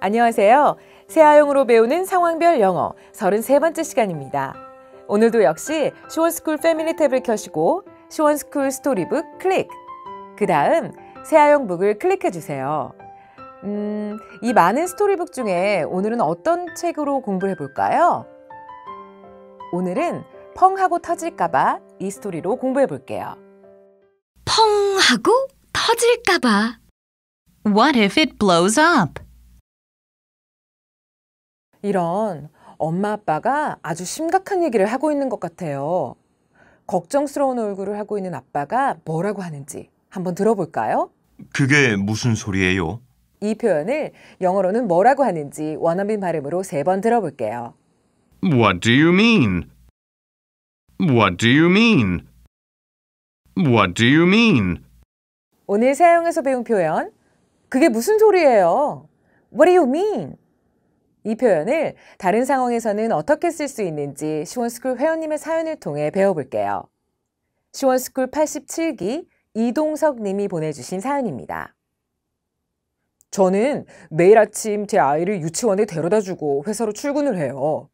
안녕하세요. 새아용으로 배우는 상황별 영어 33번째 시간입니다. 오늘도 역시 시원스쿨 패밀리 탭을 켜시고 시원스쿨 스토리북 클릭 그 다음 새아용 북을 클릭해 주세요. 음, 이 많은 스토리북 중에 오늘은 어떤 책으로 공부를 해볼까요? 오늘은 펑 하고 터질까봐 이 스토리로 공부해 볼게요. 펑 하고 터질까봐. What if it blows up? 이런 엄마 아빠가 아주 심각한 얘기를 하고 있는 것 같아요. 걱정스러운 얼굴을 하고 있는 아빠가 뭐라고 하는지 한번 들어볼까요? 그게 무슨 소리예요? 이 표현을 영어로는 뭐라고 하는지 원어민 발음으로 세 번 들어볼게요. What do you mean? What do you mean? What do you mean? 오늘 사용해서 배운 표현, 그게 무슨 소리예요? What do you mean? 이 표현을 다른 상황에서는 어떻게 쓸 수 있는지 시원스쿨 회원님의 사연을 통해 배워볼게요. 시원스쿨 87기 이동석 님이 보내주신 사연입니다. 저는 매일 아침 제 아이를 유치원에 데려다 주고 회사로 출근을 해요.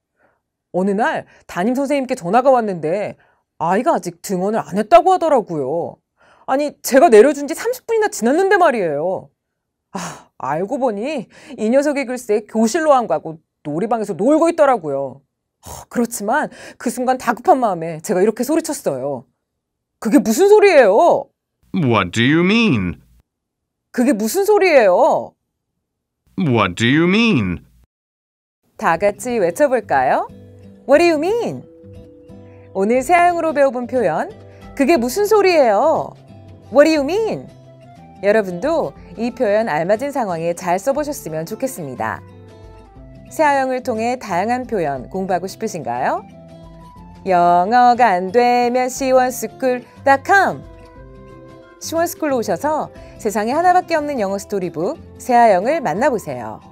어느 날 담임 선생님께 전화가 왔는데 아이가 아직 등원을 안 했다고 하더라고요. 아니, 제가 내려준 지 30분이나 지났는데 말이에요. 아, 알고 보니 이 녀석이 글쎄 교실로 안 가고 놀이방에서 놀고 있더라고요. 아, 그렇지만 그 순간 다급한 마음에 제가 이렇게 소리쳤어요. 그게 무슨 소리예요? What do you mean? 그게 무슨 소리예요? What do you mean? 다 같이 외쳐볼까요? What do you mean? 오늘 새아용으로 배워본 표현, 그게 무슨 소리예요? What do you mean? 여러분도 이 표현 알맞은 상황에 잘 써보셨으면 좋겠습니다. 새아용을 통해 다양한 표현 공부하고 싶으신가요? 영어가 안 되면 시원스쿨.com 시원스쿨로 오셔서 세상에 하나밖에 없는 영어 스토리북 새아영을 만나보세요.